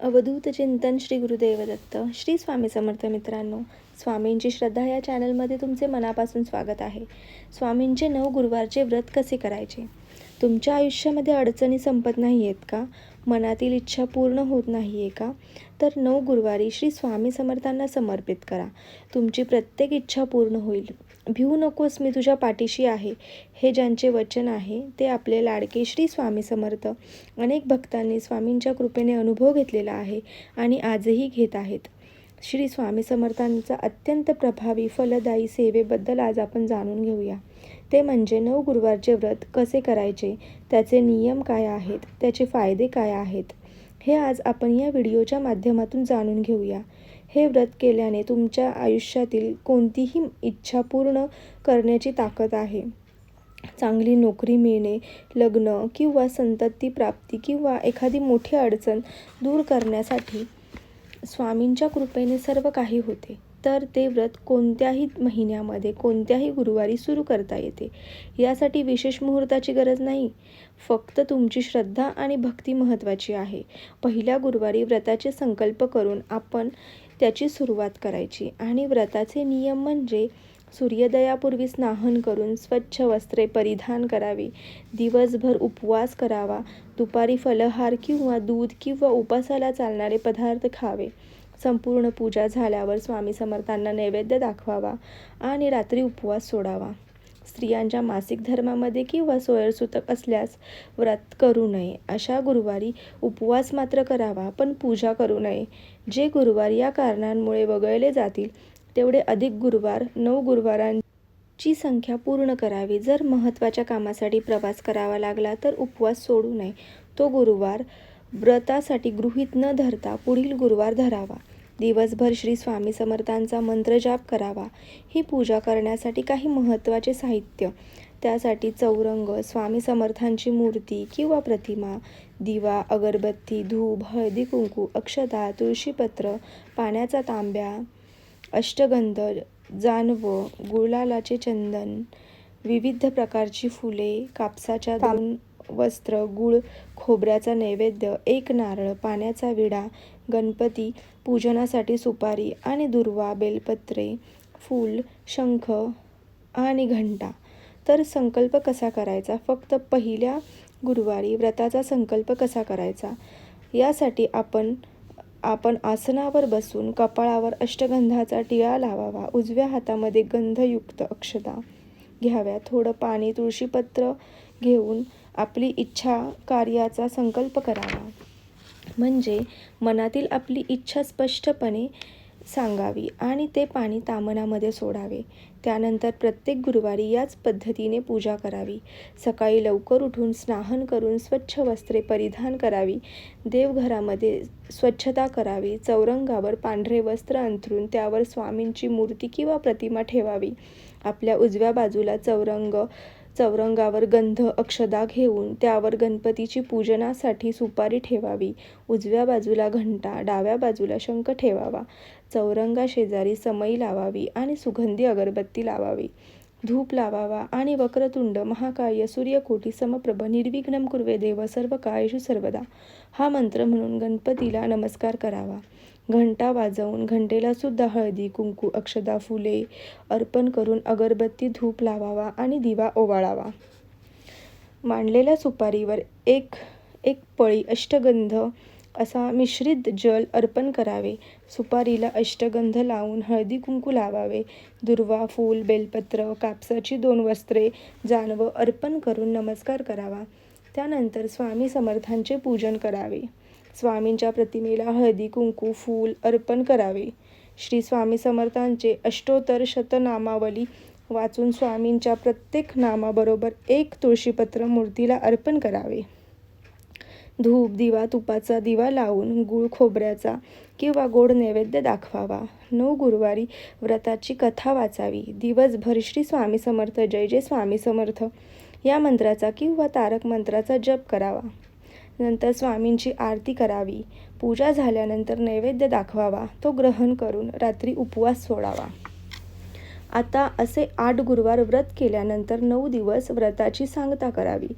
अवधूत चिंतन श्री गुरुदेव दत्त श्री स्वामी समर्थ मित्रांनो स्वामींची श्रद्धा या चॅनलमध्ये तुमचे मनापासून स्वागत आहे. स्वामींचे नऊ गुरुवारचे व्रत कसे करायचे? तुमच्या आयुष्यामध्ये अडचणी संपत नाही आहेत का? मनातील इच्छा पूर्ण होत नाही आहे का? तर नऊ गुरुवारी श्री स्वामी समर्थांना समर्पित करा. तुमची प्रत्येक इच्छा पूर्ण होईल. भिवू नकोस मी तुझ्या पाठीशी आहे. हे ज्यांचे वचन आहे ते आपले लाडके श्री स्वामी समर्थ. अनेक भक्तांनी स्वामींच्या कृपेने अनुभव घेतलेला आहे आणि आजही घेत आहेत. श्री स्वामी समर्थांचा अत्यंत प्रभावी फलदायी सेवेबद्दल आज आपण जाणून घेऊया. ते म्हणजे नऊ गुरुवारचे व्रत कसे करायचे त्याचे नियम काय आहेत त्याचे फायदे काय आहेत हे आज आपण या व्हिडिओच्या माध्यमातून जाणून घेऊया. हे व्रत केल्याने तुमच्या आयुष्यातील कोणतीही इच्छा पूर्ण करण्याची ताकद आहे. चांगली नोकरी मिळणे लग्न किंवा संतती प्राप्ती किंवा एखादी मोठी अडचण दूर करण्यासाठी स्वामींच्या कृपेने सर्व काही होते. तर ते व्रत कोणत्याही महिन्यामध्ये कोणत्याही गुरुवारी सुरू करता येते. यासाठी विशेष मुहूर्ताची गरज नाही. फक्त तुमची श्रद्धा आणि भक्ती महत्त्वाची आहे. पहिल्या गुरुवारी व्रताचे संकल्प करून आपण त्याची सुरुवात करायची. आणि व्रताचे नियम म्हणजे सूर्योदयापूर्वी स्नान करून स्वच्छ वस्त्रे परिधान करावी. दिवसभर उपवास करावा. दुपारी फलहार किंवा दूध किंवा उपासाला चालणारे पदार्थ खावे. संपूर्ण पूजा झाल्यावर स्वामी समर्थांना नैवेद्य दाखवावा आणि रात्री उपवास सोडावा. स्त्रियांच्या मासिक धर्मामध्ये किंवा सोयरसूतक असल्यास व्रत करू नये. अशा गुरुवारी उपवास मात्र करावा पण पूजा करू नये. जे गुरुवार या कारणांमुळे वगळले जातील तेवढे अधिक गुरुवार नऊ गुरुवारांची संख्या पूर्ण करावी. जर महत्त्वाच्या कामासाठी प्रवास करावा लागला तर उपवास सोडू नये. तो गुरुवार व्रतासाठी गृहीत न धरता पुढील गुरुवार धरावा. दिवसभर श्री स्वामी समर्थांचा मंत्रजाप करावा. ही पूजा करण्यासाठी काही महत्त्वाचे साहित्य. त्यासाठी चौरंग स्वामी समर्थांची मूर्ती किंवा प्रतिमा दिवा अगरबत्ती धूप हळदी कुंकू अक्षता तुळशीपत्र पाण्याचा तांब्या अष्टगंध जानवं गुलालाचे चंदन विविध प्रकारची फुले कापसाच्या दोन वस्त्र गुळ खोबऱ्याचा नैवेद्य एक नारळ पाण्याचा विडा गणपती पूजनासाठी सुपारी आणि दुर्वा बेलपत्रे फूल शंख आणि घंटा. तर संकल्प कसा करायचा? फक्त पहिल्या गुरुवारी व्रताचा संकल्प कसा करायचा? यासाठी आपण आपण आसनावर बसून कपाळावर अष्टगंधाचा टिळा लावावा. उजव्या हातामध्ये गंधयुक्त अक्षता घ्याव्या. थोडं पाणी तुळशीपत्र घेऊन आपली इच्छा कार्याचा संकल्प करावा. म्हणजे मनातील आपली इच्छा स्पष्टपणे सांगावी आणि ते पाणी तामनामध्ये सोडावे. त्यानंतर प्रत्येक गुरुवारी याच पद्धतीने पूजा करावी. सकाळी लवकर उठून स्नान करून स्वच्छ वस्त्रे परिधान करावी. देवघरामध्ये स्वच्छता करावी. चौरंगावर पांढरे वस्त्र अंथरून त्यावर स्वामींची मूर्ती किंवा प्रतिमा ठेवावी. आपल्या उजव्या बाजूला चौरंग चौरंगावर गंध अक्षदा घेऊन त्यावर गणपतीची पूजनासाठी सुपारी ठेवावी उजव्या बाजूला घंटा डाव्या बाजूला शंख ठेवावा चौरंगा शेजारी समई लावावी आणि सुगंधी अगरबत्ती लावावी. धूप लावावा आणि वक्रतुंड महाकाय सूर्यकोटी समप्रभ निर्विघ्नम कुर्वे देव सर्व कायशु सर्वदा. हा मंत्र म्हणून गणपतीला नमस्कार करावा. घंटा वाजवून घंटेला सुद्धा हळदी कुंकू अक्षदा फुले अर्पण करून अगरबत्ती धूप लावावा आणि दिवा ओवाळावा. मांडलेल्या सुपारीवर एक एक पळी अष्टगंध असा मिश्रित जल अर्पण करावे. सुपारीला अष्टगंध लावून हळदी कुंकू लावावे. दुर्वा फूल बेलपत्र कापसाची दोन वस्त्रे जानवं अर्पण करून नमस्कार करावा. त्यानंतर स्वामी समर्थांचे पूजन करावे. स्वामींच्या प्रतिमेला हळदी कुंकू फूल अर्पण करावे. श्री स्वामी समर्थांचे अष्टोत्तर शतनामावली वाचून स्वामींच्या प्रत्येक नामाबरोबर एक तुळशीपत्र मूर्तीला अर्पण करावे. धूप दिवा तुपाचा दिवा लावून गूळ खोबऱ्याचा किंवा गोड नैवेद्य दाखवावा. नऊ गुरुवारी व्रताची कथा वाचावी. दिवसभर श्री स्वामी समर्थ जय जय स्वामी समर्थ. या मंत्राचा किंवा तारक मंत्राचा जप करावा. नंतर स्वामींची आरती करावी. पूजा झाल्यानंतर नैवेद्य दाखवावा. तो ग्रहण करून रात्री उपवास सोडावा. आता असे आठ गुरुवार व्रत केल्यानंतर नऊ दिवस व्रताची सांगता करावी.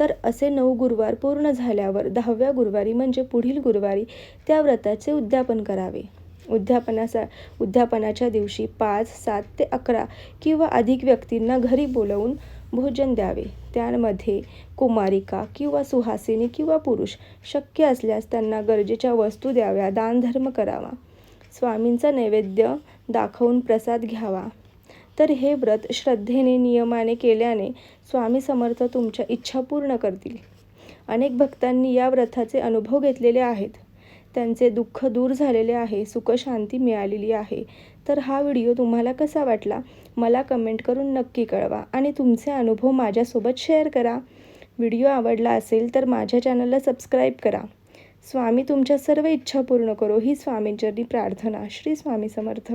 तर असे नऊ गुरुवार पूर्ण झाल्यावर दहाव्या गुरुवारी म्हणजे पुढील गुरुवारी त्या व्रताचे उद्यापन करावे. उद्यापनाचा उद्यापनाच्या दिवशी पाच सात ते अकरा किंवा अधिक व्यक्तींना घरी बोलवून भोजन द्यावे. त्यामध्ये कुमारिका किंवा सुहासिनी किंवा पुरुष शक्य असल्यास त्यांना गरजेच्या वस्तू द्याव्या दानधर्म करावा. स्वामींचा नैवेद्य दाखवून प्रसाद घ्यावा. तर हे व्रत श्रद्धेने नियमाने केल्याने स्वामी समर्थ तुमच्या इच्छा पूर्ण करतील. अनेक भक्तांनी या व्रताचे अनुभव घेतलेले आहेत. त्यांचे दुःख दूर झालेले आहे सुखशांती मिळालेली आहे. तर हा व्हिडिओ तुम्हाला कसा वाटला? मला कमेंट करून नक्की कळवा आणि तुमचे अनुभव माझ्यासोबत शेअर करा. व्हिडिओ आवडला असेल तर माझ्या चॅनलला सबस्क्राईब करा. स्वामी तुमच्या सर्व इच्छा पूर्ण करो. ही स्वामींचरणी प्रार्थना. श्री स्वामी समर्थ.